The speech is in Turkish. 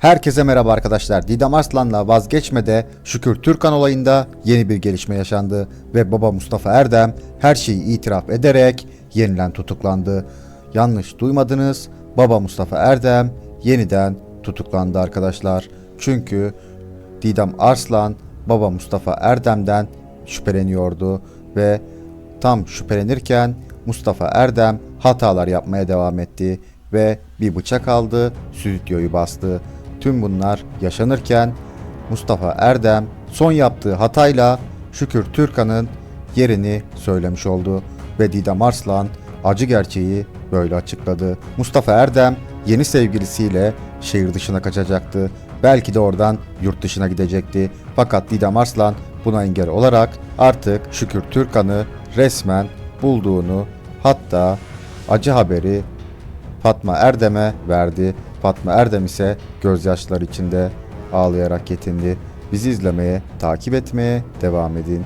Herkese merhaba arkadaşlar. Didem Arslan'la vazgeçmede Şükür Türkan olayında yeni bir gelişme yaşandı ve baba Mustafa Erdem her şeyi itiraf ederek yeniden tutuklandı. Yanlış duymadınız. Baba Mustafa Erdem yeniden tutuklandı arkadaşlar. Çünkü Didem Arslan baba Mustafa Erdem'den şüpheleniyordu ve tam şüphelenirken Mustafa Erdem hatalar yapmaya devam etti ve bir bıçak aldı, stüdyoyu bastı. Tüm bunlar yaşanırken Mustafa Erdem son yaptığı hatayla Şükür Türkan'ın yerini söylemiş oldu ve Didem Arslan acı gerçeği böyle açıkladı. Mustafa Erdem yeni sevgilisiyle şehir dışına kaçacaktı. Belki de oradan yurt dışına gidecekti. Fakat Didem Arslan buna engel olarak artık Şükür Türkan'ı resmen bulduğunu hatta acı haberi Fatma Erdem'e verdi. Fatma Erdem ise gözyaşları içinde ağlayarak yetindi. Bizi izlemeye, takip etmeye devam edin.